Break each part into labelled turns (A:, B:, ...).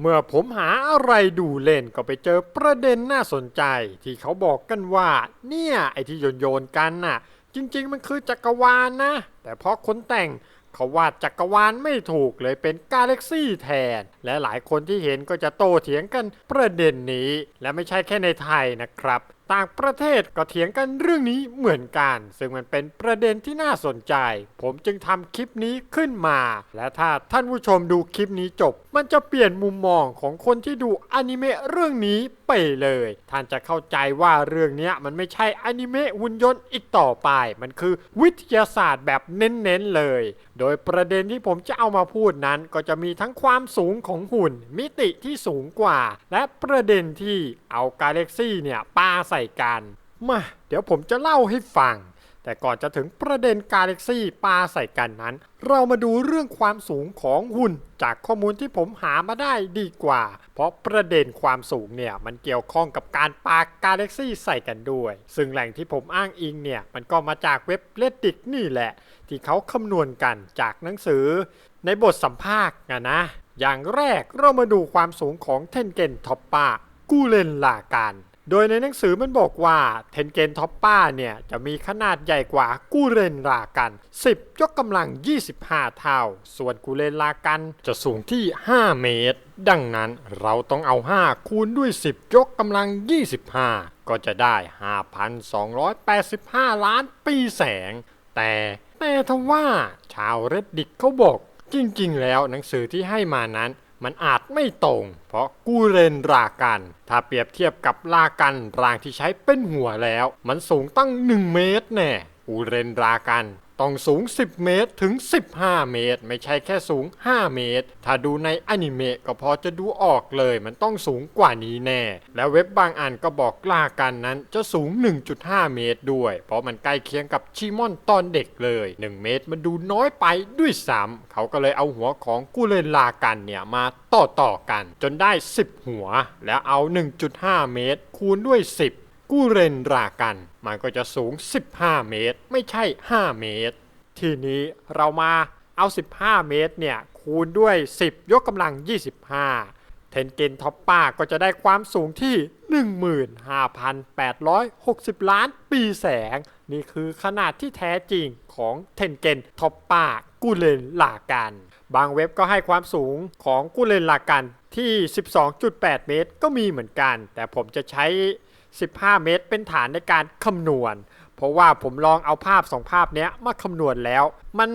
A: เมื่อผมหาอะไรดูเล่นก็ไปเจอประเด็นน่าสนใจ ที่เขาบอกกันว่า เนี่ย ไอที่โยนโยนกันน่ะ จริง ๆ มันคือจักรวาลนะ แต่เพราะคนแต่งเขาวาดจักรวาลไม่ถูกเลยเป็นกาแล็กซี่แทน และหลายคนที่เห็นก็จะโตเถียงกันประเด็นนี้ และไม่ใช่แค่ในไทยนะครับ ต่างประเทศก็เถียงกันเรื่องนี้เหมือนกัน ซึ่งมันเป็นประเด็นที่น่าสนใจ ผมจึงทำคลิปนี้ขึ้นมา และถ้าท่านผู้ชมดูคลิปนี้จบ มันจะเปลี่ยนมุมมองของคนที่ดูอนิเมะเรื่องนี้ไปเลย ท่านจะเข้าใจว่าเรื่องนี้มันไม่ใช่อนิเมะหุ่นยนต์อีกต่อไป มันคือวิทยาศาสตร์แบบเน้นๆเลย โดยประเด็นที่ผมจะเอามาพูดนั้นก็จะมีทั้งความสูงของหุ่น มิติที่สูงกว่า และประเด็นที่เอากาแล็กซี่เนี่ยปาใส่กัน มา เดี๋ยวผมจะเล่าให้ฟัง แต่ก่อนจะถึงประเด็นกาแล็กซี่ปาใส่กันนั้น เรามาดูเรื่องความสูงของหุ่นจากข้อมูลที่ผมหามาได้ดีกว่า เพราะประเด็นความสูงเนี่ยมันเกี่ยวข้องกับการปากาแล็กซี่ใส่กันด้วย ซึ่งแหล่งที่ผมอ้างอิงเนี่ยมันก็มาจากเว็บเลดดิกนี่แหละ ที่เขาคำนวณกันจากหนังสือ ในบทสัมภาษณ์นะนะ อย่างแรกเรามาดูความสูงของเทนเกนท็อปปากูเลนลาการ โดยในหนังสือมันบอกว่าเทนเกนท็อปป้าเนี่ย จะมีขนาดใหญ่กว่ากูเรนลากัน 10 ยกกำลัง 25 เท่า ส่วนกูเรนลากันจะสูงที่ 5 เมตร ดังนั้นเราต้องเอา 5 คูณด้วย 10 ยกกำลัง 25 ก็จะได้ 5,285 ล้านปีแสง แต่แต่ทว่าชาวเรดดิกเขาบอก จริง ๆ แล้วหนังสือที่ให้มานั้น มันอาจไม่ตรง เพราะกูเรนรากัน ถ้าเปรียบเทียบกับลากันรางที่ใช้เป็นหัวแล้ว มันสูงตั้ง 1 เมตรแน่กูเรนรากัน ต้องสูง 10 เมตรถึง 15 เมตร ไม่ใช่แค่สูง 5 เมตร ถ้าดูในอนิเมะก็พอจะดูออกเลยมันต้องสูงกว่านี้แน่ แล้วเว็บบางอันก็บอกลากันนั้นจะสูง 1.5 เมตรด้วย เพราะมันใกล้เคียงกับชิมอนตอนเด็กเลย 1 เมตรมันดูน้อยไปด้วยซ้ำเขาก็เลยเอาหัวของกูเลนลากันเนี่ยมาต่อต่อๆกัน จนได้ 10 หัว แล้วเอา 1.5 เมตร คูณด้วย 10 กู้เรนรากัน มันก็จะสูง 15 เมตร ไม่ใช่ 5 เมตร ทีนี้เรามาเอา 15 เมตรเนี่ยคูณด้วย 10 ยกกำลัง 25 เทนเกนท็อปป้าก็จะได้ความสูงที่ 15,860 ล้านปีแสง นี่คือขนาดที่แท้จริงของเทนเกนท็อปป้ากูเลนลากัน บางเว็บก็ให้ความสูงของกูเลนลากันที่ 12.8 เมตรก็มีเหมือนกัน แต่ผมจะใช้ 15 เมตร เป็นฐานในการคำนวณ เพราะว่าผมลองเอาภาพสองภาพนี้มาคำนวณแล้ว มัน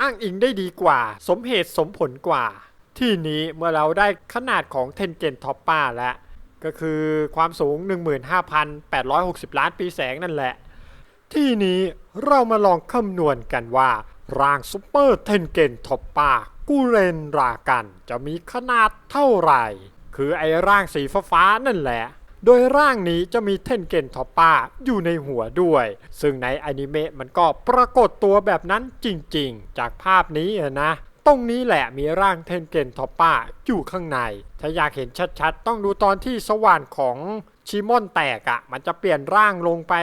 A: อ้างอิงได้ดีกว่า สมเหตุสมผลกว่า ที่นี้เมื่อเราได้ขนาดของเทนเกนท็อปป้าแล้ว ก็คือความสูง 15,860 ล้านปีแสงนั่นแหละ ที่นี้เรามาลองคำนวณกันว่าร่างซูเปอร์เทนเกนท็อปป้ากูเรนรากัน จะมีขนาดเท่าไหร่ คือไอ้ร่างสีฟ้าๆนั่นแหละ โดยร่างนี้จะมีเทนเกนทอปป้าอยู่ในหัวด้วย ซึ่งในอนิเมะมันก็ปรากฏตัวแบบนั้นจริงๆ จากภาพนี้นะ ตรงนี้แหละมีร่างเทนเกนทอปป้าอยู่ข้างใน ถ้าอยากเห็นชัดๆ ต้องดูตอนที่สว่านของชิมอนแตกอะ่ะ มันจะเปลี่ยนร่างลงไป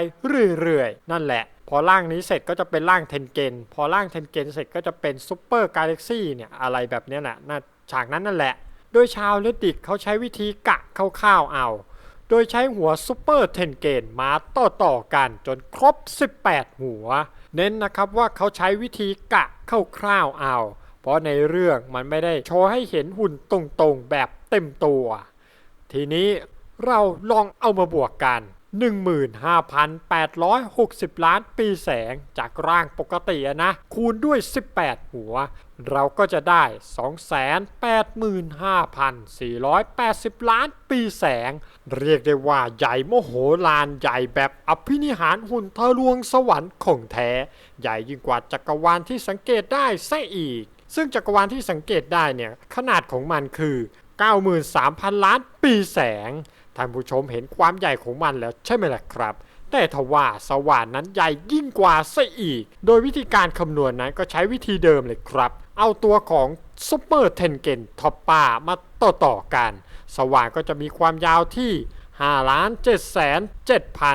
A: เรื่อยๆ นั่นแหละพอร่างนี้เสร็จก็จะเป็นร่างเทนเกน พอร่างเทนเกนเสร็จก็จะเป็นซูเปอร์กาแล็กซี่เนี่ยอะไรแบบนี้แหละน่าฉากนั้นนั่นแหละ โดยชาวเลดดิกเขาใช้วิธีกะคร่าวๆเอา โดยใช้หัวซูเปอร์เทนเกนมาต่อต่อกันจนครบ 18 หัว เน้นนะครับว่าเขาใช้วิธีกะคร่าวๆเอา เพราะในเรื่องมันไม่ได้โชว์ให้เห็นหุ่นตรงๆแบบเต็มตัว ทีนี้เราลองเอามาบวกกัน 15,860 ล้านปีแสงจากร่างปกตินะ คูณด้วย 18 หัว เราก็จะได้ 285,480 ล้านปีแสง เรียกได้ว่าใหญ่โมโหลานใหญ่แบบอภินิหารหุ่นทะลวงสวรรค์ของแท้ ใหญ่ยิ่งกว่าจักรวาลที่สังเกตได้ซะอีก ซึ่งจักรวาลที่สังเกตได้เนี่ย ขนาดของมันคือ 93,000 ล้านปีแสง ท่านผู้ชมเห็นความใหญ่ของมันแล้วใช่ไหมล่ะครับ แต่ทว่าสว่านนั้นใหญ่ยิ่งกว่าซะอีก โดยวิธีการคำนวณนั้นก็ใช้วิธีเดิมเลยครับ เอาตัวของซูเปอร์เทนเกนท็อปป้ามาต่อต่อๆกัน สว่านก็จะมีความยาวที่5ล้าน7 7 8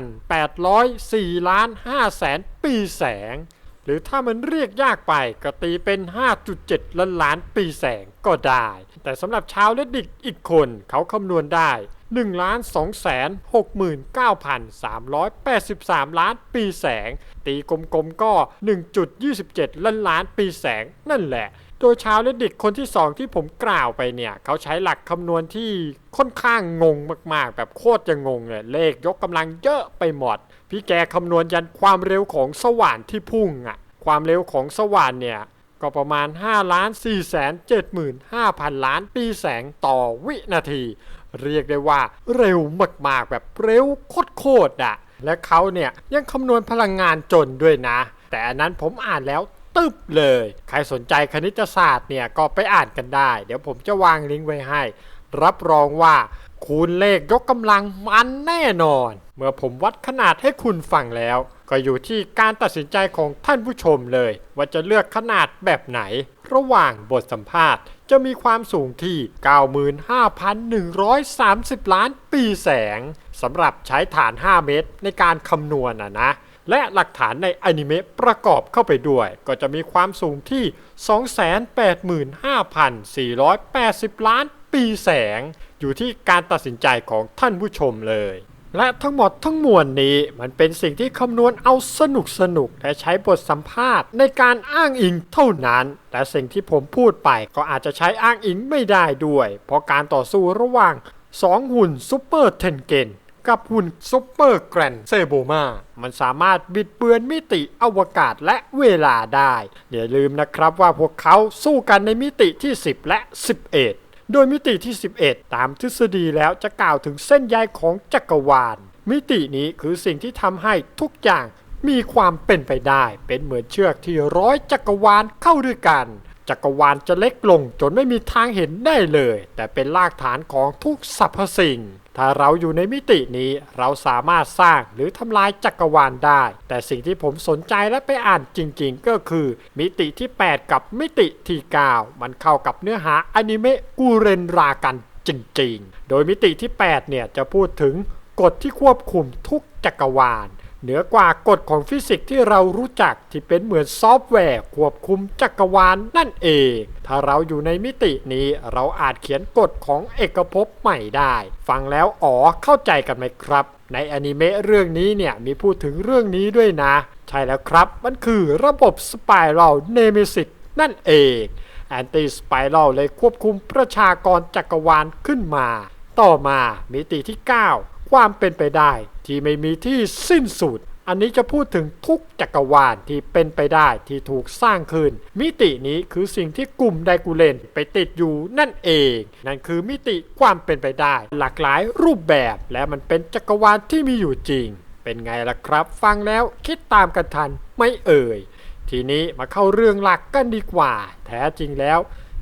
A: 0 4ล้าน5แสนปีแสง หรือถ้ามันเรียกยากไปก็ตีเป็น 5.7 ล้านล้านปีแสงก็ได้ แต่สำหรับชาวเลดดิกอีกคนเขาคำนวณได้ 1ล้าน2แสน69,383 ล้านปีแสง ตีกลมๆก็ 1.27 ล้านล้านปีแสงนั่นแหละ โดยชาวเลดิกคนที่ 2 ที่ผมกล่าวไปเนี่ย เขาใช้หลักคำนวณที่ค่อนข้างงงมากๆ แบบโคตรจะงงเลยเลขยกกำลังเยอะไปหมด พี่แกคำนวณยันความเร็วของสว่านที่พุ่งอะความเร็วของสว่านเนี่ยก็ประมาณ5ล้าน4แสน75,000 ล้านปีแสงต่อวินาที เรียกได้ว่าเร็วมากๆแบบเร็วโคตรๆอะและเขาเนี่ยยังคำนวณพลังงานจนด้วยนะ แต่อันนั้นผมอ่านแล้วตึบเลย ใครสนใจคณิตศาสตร์เนี่ยก็ไปอ่านกันได้ เดี๋ยวผมจะวางลิงก์ไว้ให้ รับรองว่า คูณเลขยกกำลังมันแน่นอน เมื่อผมวัดขนาดให้คุณฟังแล้ว ก็อยู่ที่การตัดสินใจของท่านผู้ชมเลย ว่าจะเลือกขนาดแบบไหน ระหว่างบทสัมภาษณ์ จะมีความสูงที่ 95,130 ล้านปีแสงสำหรับใช้ฐาน 5 เมตรในการคำนวณนะนะและหลักฐานในอนิเมะประกอบเข้าไปด้วย ก็จะมีความสูงที่ 285,480 ล้านปีแสง อยู่ที่การตัดสินใจของท่านผู้ชมเลย และทั้งหมดทั้งมวลนี้มันเป็นสิ่งที่คำนวณเอาสนุกสนุกและใช้บทสัมภาษณ์ในการอ้างอิงเท่านั้นแต่สิ่งที่ผมพูดไปก็อาจจะใช้อ้างอิงไม่ได้ด้วย เพราะการต่อสู้ระหว่าง 2 หุ่นซูเปอร์เทนเกนกับหุ่นซุปเปอร์แกรนเซโบมา มันสามารถบิดเบือนมิติอวกาศและเวลาได้ อย่าลืมนะครับว่าพวกเขาสู้กันในมิติที่ 10 และ 11 โดยมิติที่ 11 ตามทฤษฎีแล้วจะกล่าวถึงเส้นใยของจักรวาล มิตินี้คือสิ่งที่ทำให้ทุกอย่างมีความเป็นไปได้ เป็นเหมือนเชือกที่ร้อยจักรวาลเข้าด้วยกัน จักรวาลจะเล็กลงจนไม่มีทางเห็นได้เลย แต่เป็นรากฐานของทุกสรรพสิ่ง ถ้าเราอยู่ในมิตินี้เราสามารถสร้างหรือทำลายจักรวาลได้ แต่สิ่งที่ผมสนใจและไปอ่านจริงๆ ก็คือ มิติที่ 8 กับมิติที่9มันเข้ากับเนื้อหาอนิเมะกูเรนรากันจริงๆ โดยมิติที่ 8 เนี่ยจะพูดถึงกฎที่ควบคุมทุกจักรวาล เหนือกว่ากฎของฟิสิกส์ที่เรารู้จักที่เป็นเหมือนซอฟต์แวร์ควบคุมจักรวาลนั่นเอง ถ้าเราอยู่ในมิตินี้เราอาจเขียนกฎของเอกภพใหม่ได้ ฟังแล้วอ๋อเข้าใจกันไหมครับ ในอนิเมะเรื่องนี้เนี่ยมีพูดถึงเรื่องนี้ด้วยนะ ใช่แล้วครับ มันคือระบบสไปรัลเนมิสิตนั่นเองแอนตี้สไปรัลเลยควบคุมประชากรจักรวาลขึ้นมา ต่อมามิติที่ 9 ความเป็นไปได้ ที่ไม่มีที่สิ้นสุด อันนี้จะพูดถึงทุกจักรวาลที่เป็นไปได้ที่ถูกสร้างขึ้น มิตินี้คือสิ่งที่กลุ่มไดกูเลนไปติดอยู่นั่นเอง นั่นคือมิติความเป็นไปได้ หลากหลายรูปแบบ และมันเป็นจักรวาลที่มีอยู่จริง เป็นไงล่ะครับ ฟังแล้วคิดตามกันทันไม่เอ่ยทีนี้มาเข้าเรื่องหลักกันดีกว่า แท้จริงแล้ว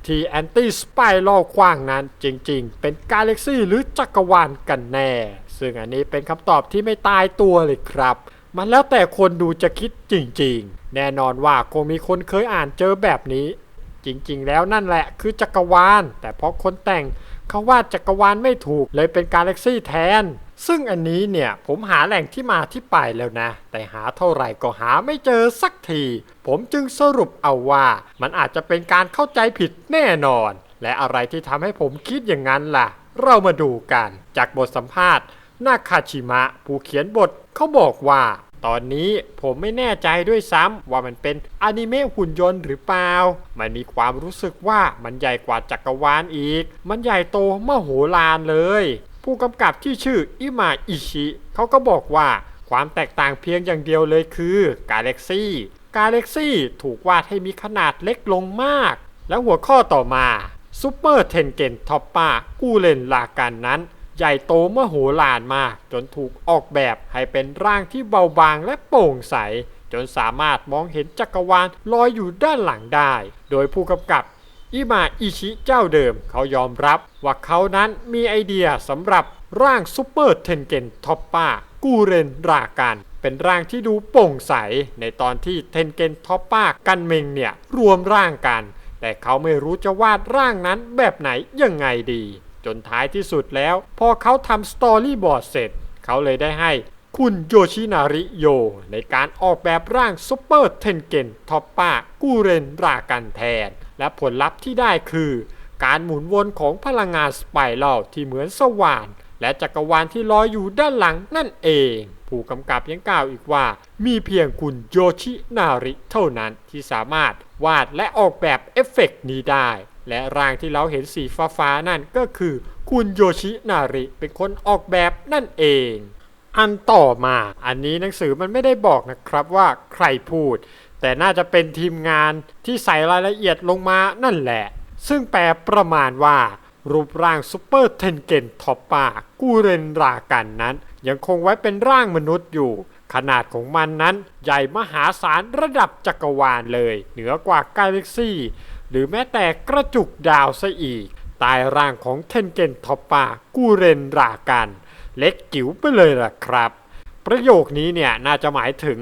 A: ที่แอนตี้สไปรัลขว้างนั้นจริงๆ เป็นกาแล็กซี่หรือจักรวาลกันแน่ ซึ่งอันนี้เป็นคำตอบที่ไม่ตายตัวเลยครับ มันแล้วแต่คนดูจะคิดจริงๆ แน่นอนว่าคงมีคนเคยอ่านเจอแบบนี้ จริงๆ แล้วนั่นแหละคือจักรวาล แต่เพราะคนแต่งเขาว่าจักรวาลไม่ถูกเลยเป็นกาแล็กซี่แทน ซึ่งอันนี้เนี่ยผมหาแหล่งที่มาที่ไปแล้วนะ แต่หาเท่าไหร่ก็หาไม่เจอสักที ผมจึงสรุปเอาว่ามันอาจจะเป็นการเข้าใจผิดแน่นอน และอะไรที่ทำให้ผมคิดอย่างนั้นล่ะ เรามาดูกัน จากบทสัมภาษณ์ นาคาชิมะ ผู้เขียนบทเขาบอกว่า ตอนนี้ผมไม่แน่ใจด้วยซ้ำว่ามันเป็นอนิเมะหุ่นยนต์หรือเปล่า มันมีความรู้สึกว่ามันใหญ่กว่าจักรวาลอีก มันใหญ่โตมโหฬารเลย ผู้กำกับที่ชื่ออิมาอิชิเขาก็บอกว่าความแตกต่างเพียงอย่างเดียวเลยคือกาแล็กซี่กาแล็กซี่ถูกวาดให้มีขนาดเล็กลงมาก แล้วหัวข้อต่อมาซูเปอร์เทนเกนท็อปป้ากูเลนลากันนั้น ใหญ่โตมโหฬารมากจนถูกออกแบบให้เป็นร่างที่เบาบางและโปร่งใส จนสามารถมองเห็นจักรวาลลอยอยู่ด้านหลังได้ โดยผู้กำกับอิมาอิชิเจ้าเดิมเขายอมรับ ว่าเขานั้นมีไอเดียสำหรับร่างซูเปอร์เทนเกนท็อปป้ากูเรนรากันเป็นร่างที่ดูโปร่งใส ในตอนที่เทนเกนท็อปป้ากันเมงเนี่ยรวมร่างกัน แต่เขาไม่รู้จะวาดร่างนั้นแบบไหนยังไงดี จนท้ายที่สุดแล้ว พอเขาทำสตอรี่บอร์ดเสร็จ เขาเลยได้ให้คุณโยชินาริโย ในการออกแบบร่างซูเปอร์เทนเกนท็อปป้ากูเรนรากันแทน และผลลัพธ์ที่ได้คือ การหมุนวนของพลังงานสไปรัลที่เหมือนสว่าน และจักรวาลที่ลอยอยู่ด้านหลังนั่นเอง ผู้กำกับยังกล่าวอีกว่า มีเพียงคุณโยชินาริเท่านั้นที่สามารถวาดและออกแบบเอฟเฟกต์นี้ได้ และร่างที่เราเห็นสีฟ้าๆนั่นก็คือ คุณโยชินาริเป็นคนออกแบบนั่นเอง อันต่อมาอันนี้หนังสือมันไม่ได้บอกนะครับว่าใครพูด แต่น่าจะเป็นทีมงานที่ใส่รายละเอียดลงมานั่นแหละ ซึ่งแปลประมาณว่ารูปร่างซูเปอร์เทนเกนท็อปปากูเรนรากันนั้น ยังคงไว้เป็นร่างมนุษย์อยู่ ขนาดของมันนั้นใหญ่มหาศาลระดับจักรวาลเลย เหนือกว่ากาแล็กซี่ หรือแม้แต่กระจุกดาวซะอีก ตายร่างของเทนเกนทอปปากูเรนรากัน เล็กจิ๋วไปเลยล่ะครับ ประโยคนี้เนี่ยน่าจะหมายถึง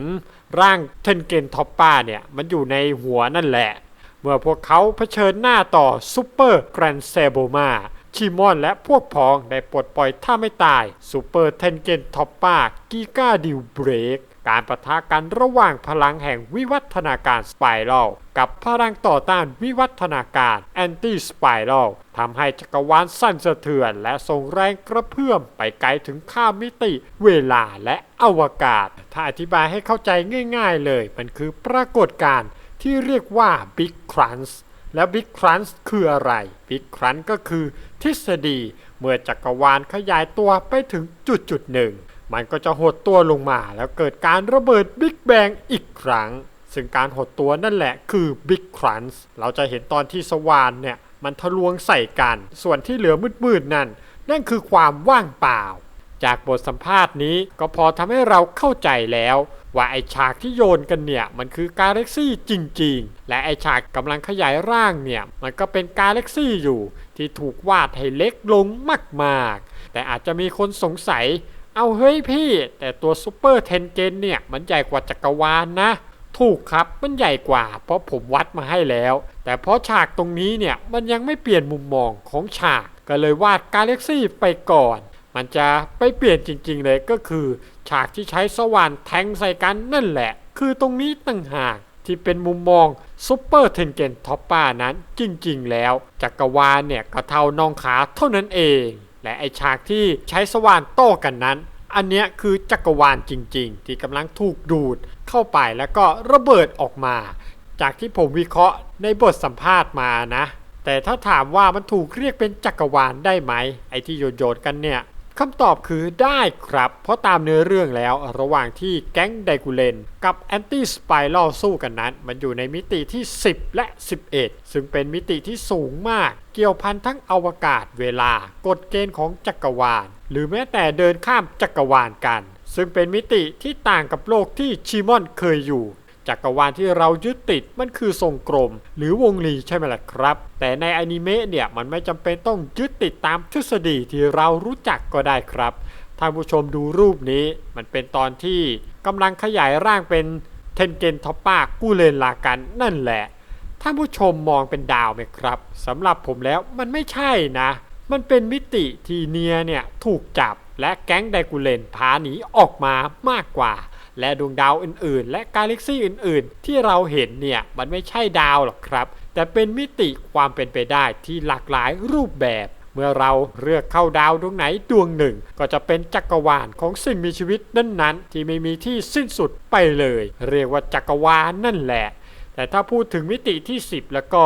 A: ร่างเทนเกนทอปปาเนี่ยมันอยู่ในหัวนั่นแหละ เมื่อพวกเขาเผชิญหน้าต่อซูเปอร์แกรนเซโบมาชิมอนและพวกพ้องได้ปลดปล่อยถ้าไม่ตายซูเปอร์เทนเกนทอปปากีกาดิวเบรก การประทะกันระหว่างพลังแห่งวิวัฒนาการสไปรัลกับพลังต่อต้านวิวัฒนาการแอนตี้สไปรัลทำให้จักรวาลสั่นสะเทือนและส่งแรงกระเพื่อมไปไกลถึงข้ามมิติ เวลาและอวกาศ ถ้าอธิบายให้เข้าใจง่ายๆเลย มันคือปรากฏการณ์ที่เรียกว่า Big Crunch และ Big Crunch คืออะไร Big Crunch ก็คือทฤษฎีเมื่อจักรวาลขยายตัวไปถึงจุดจุดหนึ่ง มันก็จะหดตัวลงมาแล้วเกิดการระเบิดบิ๊กแบงอีกครั้ง ซึ่งการหดตัวนั่นแหละคือ Big Crunch เราจะเห็นตอนที่สว่านเนี่ยมันทะลวงใส่กัน ส่วนที่เหลือมืดๆนั่น นั่นคือความว่างเปล่า จากบทสัมภาษณ์นี้ก็พอทำให้เราเข้าใจแล้ว ว่าไอฉากที่โยนกันเนี่ย มันคือกาแล็กซี่จริงๆ และไอฉากกำลังขยายร่างเนี่ย มันก็เป็นกาแล็กซี่อยู่ ที่ถูกวาดให้เล็กลงมากๆ แต่อาจจะมีคนสงสัย เอาเฮ้ยพี่ แต่ตัวซูเปอร์เทนเกนเนี่ย มันใหญ่กว่าจักรวาลนะ ถูกครับมันใหญ่กว่า เพราะผมวัดมาให้แล้ว แต่เพราะฉากตรงนี้เนี่ยมันยังไม่เปลี่ยนมุมมองของฉาก ก็เลยวาดกาแล็กซี่ไปก่อน มันจะไปเปลี่ยนจริงๆเลยก็คือ ฉากที่ใช้สว่านแทงใส่กันนั่นแหละ คือตรงนี้ต่างหากที่เป็นมุมมองซูเปอร์เทนเกนท็อปป้านั้นจริงๆ แล้วจักรวาลเนี่ยก็เท่าน้องขาเท่านั้นเอง และไอฉากที่ใช้สว่านโต้กันนั้น อันเนี้ยคือจักรวาลจริง ๆ ที่กำลังถูกดูดเข้าไปแล้วก็ระเบิดออกมา จากที่ผมวิเคราะห์ในบทสัมภาษณ์มานะ แต่ถ้าถามว่ามันถูกเรียกเป็นจักรวาลได้ไหมไอที่โยนๆกันเนี่ย คำตอบคือได้ครับ เพราะตามเนื้อเรื่องแล้วระหว่างที่แก๊งไดกูเลนกับแอนตี้สไปรัลสู้กันนั้น มันอยู่ในมิติที่ 10 และ 11 ซึ่งเป็นมิติที่สูงมาก เกี่ยวพันทั้งอวกาศเวลากฎเกณฑ์ของจักรวาล หรือแม้แต่เดินข้ามจักรวาลกัน ซึ่งเป็นมิติที่ต่างกับโลกที่ชิมอนเคยอยู่ จักรวาลที่เรายึดติดมันคือทรงกลม หรือวงรีใช่ไหมล่ะครับ แต่ในอนิเมะเนี่ยมันไม่จำเป็นต้องยึดติดตามทฤษฎีที่เรารู้จักก็ได้ครับท่านผู้ชมดูรูปนี้มันเป็นตอนที่กำลังขยายร่างเป็นเทนเกนทอปป้ากูเลนลากันนั่นแหละท่านผู้ชมมองเป็นดาวไหมครับสำหรับผมแล้วมันไม่ใช่นะ มันเป็นมิติที่เนียเนี่ยถูกจับและแก๊งไดกูเลนพาหนีออกมามากกว่า และดวงดาวอื่นๆ และกาแล็กซี่อื่นๆ ที่เราเห็นเนี่ยมันไม่ใช่ดาวหรอกครับ แต่เป็นมิติความเป็นไปได้ที่หลากหลายรูปแบบ เมื่อเราเลือกเข้าดาวดวงไหนดวงหนึ่ง ก็จะเป็นจักรวาลของสิ่งมีชีวิตนั้นๆ ที่ไม่มีที่สิ้นสุดไปเลย เรียกว่าจักรวาลนั่นแหละ แต่ถ้าพูดถึงมิติที่ 10 แล้วก็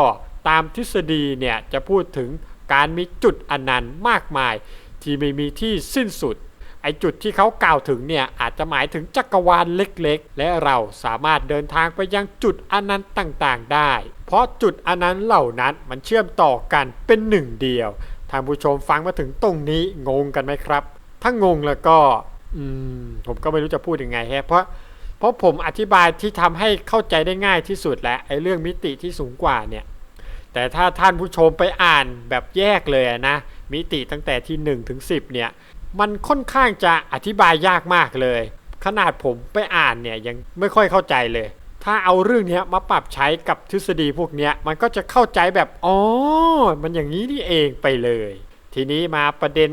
A: ตามทฤษฎีเนี่ยจะพูดถึงการมีจุดอนันต์มากมาย ที่ไม่มีที่สิ้นสุด ไอจุดที่เขากล่าวถึงเนี่ยอาจจะหมายถึงจักรวาลเล็กๆ และเราสามารถเดินทางไปยังจุดอนันต์ต่างๆ ได้ เพราะจุดอนันต์เหล่านั้นมันเชื่อมต่อกันเป็นหนึ่งเดียวท่านผู้ชมฟังมาถึงตรงนี้งงกันไหมครับ ถ้างงแล้วก็อืมผมก็ไม่รู้จะพูดยังไงฮะเพราะเพราะผมอธิบายที่ทำให้เข้าใจได้ง่ายที่สุดแล้วไอ้เรื่องมิติที่สูงกว่าเนี่ยแต่ถ้าท่านผู้ชมไปอ่านแบบแยกเลยนะมิติตั้งแต่ที่1ถึง10เนี่ย มันค่อนข้างจะอธิบายยากมากเลย ขนาดผมไปอ่านเนี่ยยังไม่ค่อยเข้าใจเลย ถ้าเอาเรื่องนี้มาปรับใช้กับทฤษฎีพวกนี้มันก็จะเข้าใจแบบอ๋อมันอย่างนี้นี่เองไปเลย ทีนี้มาประเด็น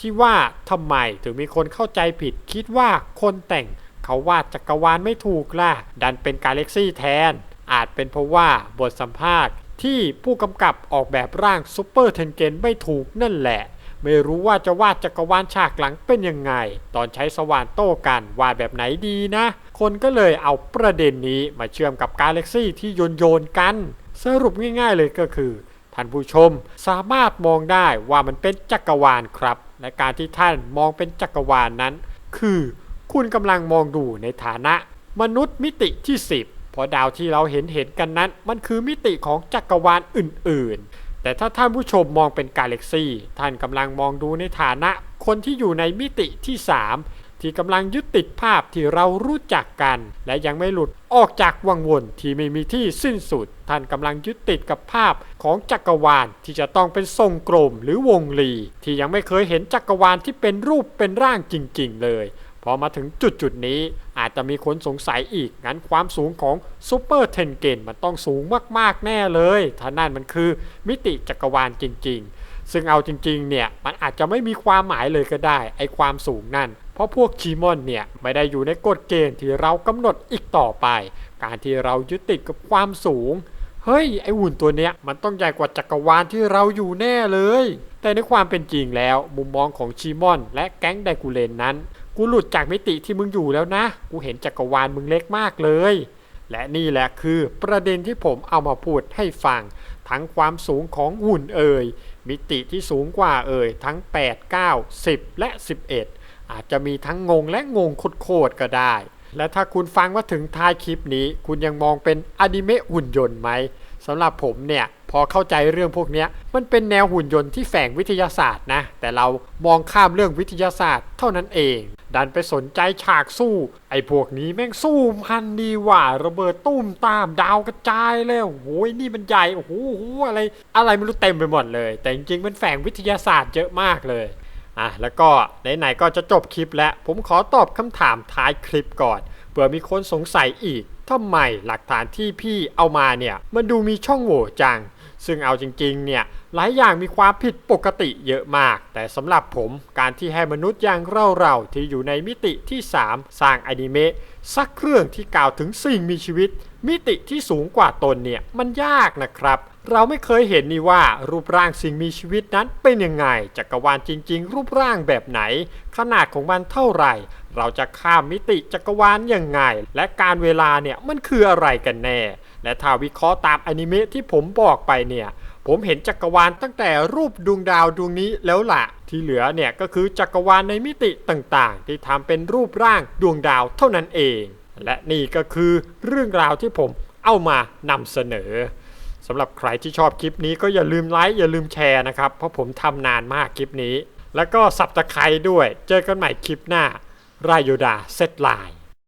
A: ที่ว่าทำไมถึงมีคนเข้าใจผิด คิดว่าคนแต่งเขาวาดจักรวาลไม่ถูกล่ะ ดันเป็นกาแล็กซี่แทน อาจเป็นเพราะว่าบทสัมภาษณ์ที่ผู้กำกับออกแบบร่างซูเปอร์เทนเกนไม่ถูกนั่นแหละ ไม่รู้ว่าจะวาดจักรวาลฉากหลังเป็นยังไง ตอนใช้สว่านโต้กันวาดแบบไหนดีนะ คนก็เลยเอาประเด็นนี้มาเชื่อมกับกาแล็กซี่ที่โยนโยนๆกัน สรุปง่ายๆเลยก็คือท่านผู้ชมสามารถมองได้ว่ามันเป็นจักรวาลครับ และการที่ท่านมองเป็นจักรวาลนั้น คือคุณกำลังมองดูในฐานะ มนุษย์มิติที่ 10 เพราะดาวที่เราเห็นเห็นกันนั้น มันคือมิติของจักรวาลอื่นๆ แต่ถ้าท่านผู้ชมมองเป็นกาแล็กซี่ท่านกำลังมองดูในฐานะ คนที่อยู่ในมิติที่ 3 ที่กำลังยึดติดภาพที่เรารู้จักกัน และยังไม่หลุดออกจากวังวนที่ไม่มีที่สิ้นสุด ท่านกำลังยึดติดกับภาพของจักรวาลที่จะต้องเป็นทรงกลมหรือวงรี ที่ยังไม่เคยเห็นจักรวาลที่เป็นรูปเป็นร่างจริง ๆ เลย พอมาถึงจุดจุดนี้อาจจะมีคนสงสัยอีก งั้นความสูงของซูเปอร์เทนเกนมันต้องสูงมากๆแน่เลยถ้านั่นมันคือมิติจักรวาลจริง ๆ ซึ่งเอาจริงๆเนี่ยมันอาจจะไม่มีความหมายเลยก็ได้ ไอความสูงนั่น เพราะพวกคีมอนเนี่ยไม่ได้อยู่ในกฎเกณฑ์ที่เรากำหนดอีกต่อไป การที่เรายึดติดกับความสูง เฮ้ยไอหุ่นตัวเนี้ยมันต้องใหญ่กว่าจักรวาลที่เราอยู่แน่เลย แต่ในความเป็นจริงแล้วมุมมองของชีมอน และแก๊งไดกูเลนนั้น กูหลุดจากมิติที่มึงอยู่แล้วนะ กูเห็นจักรวาลมึงเล็กมากเลย และนี่แหละคือประเด็นที่ผมเอามาพูดให้ฟัง ทั้งความสูงของหุ่นเอ่ย มิติที่สูงกว่าเอ่ย ทั้ง 8 9 10 และ 11 อาจจะมีทั้งงงและงงโคตรก็ได้ และถ้าคุณฟังว่าถึงท้ายคลิปนี้ คุณยังมองเป็นอนิเมะหุ่นยนต์ไหมสำหรับผมเนี่ย พอเข้าใจเรื่องพวกนี้มันเป็นแนวหุ่นยนต์ที่แฝงวิทยาศาสตร์นะ แต่เรามองข้ามเรื่องวิทยาศาสตร์เท่านั้นเอง ดันไปสนใจฉากสู้ ไอ้พวกนี้แม่งสู้พันดีว่า ระเบิดตุ้มตามดาวกระจายเลยโอ้โหนี่มันใหญ่โอ้โหโอ้โหอะไร อะไรไม่รู้เต็มไปหมดเลย แต่จริงๆมันแฝงวิทยาศาสตร์เยอะมากเลยอะแล้วก็ไหนๆก็จะจบคลิปแล้ว ผมขอตอบคำถามท้ายคลิปก่อนเผื่อมีคนสงสัยอีกทำไมหลักฐานที่พี่เอามาเนี่ย มันดูมีช่องโหว่จัง ซึ่งเอาจริงๆ เนี่ยหลายอย่างมีความผิดปกติเยอะมาก แต่สำหรับผมการที่ให้มนุษย์อย่างเราๆ ที่อยู่ในมิติที่ 3 สร้างอนิเมะสักเครื่องที่กล่าวถึงสิ่งมีชีวิต มิติที่สูงกว่าตนเนี่ยมันยากนะครับ เราไม่เคยเห็นนี่ว่ารูปร่างสิ่งมีชีวิตนั้นเป็นยังไงจักรวาลจริง ๆ รูปร่างแบบไหน ขนาดของมันเท่าไหร่ เราจะข้ามมิติจักรวาลยังไง และการเวลาเนี่ยมันคืออะไรกันแน่ และถ้าวิเคราะห์ตามอนิเมะที่ผมบอกไปเนี่ย ผมเห็นจักรวาลตั้งแต่รูปดวงดาวดวงนี้แล้วล่ะ ที่เหลือเนี่ยก็คือจักรวาลในมิติต่างๆ ที่ทำเป็นรูปร่างดวงดาวเท่านั้นเอง และนี่ก็คือเรื่องราวที่ผมเอามานำเสนอสำหรับใครที่ชอบคลิปนี้ก็อย่าลืมไลค์อย่าลืมแชร์นะครับ เพราะผมทำนานมากคลิปนี้ แล้วก็สับตะไคร้ด้วย เจอกันใหม่คลิปหน้ารายโยดาเซตไลน์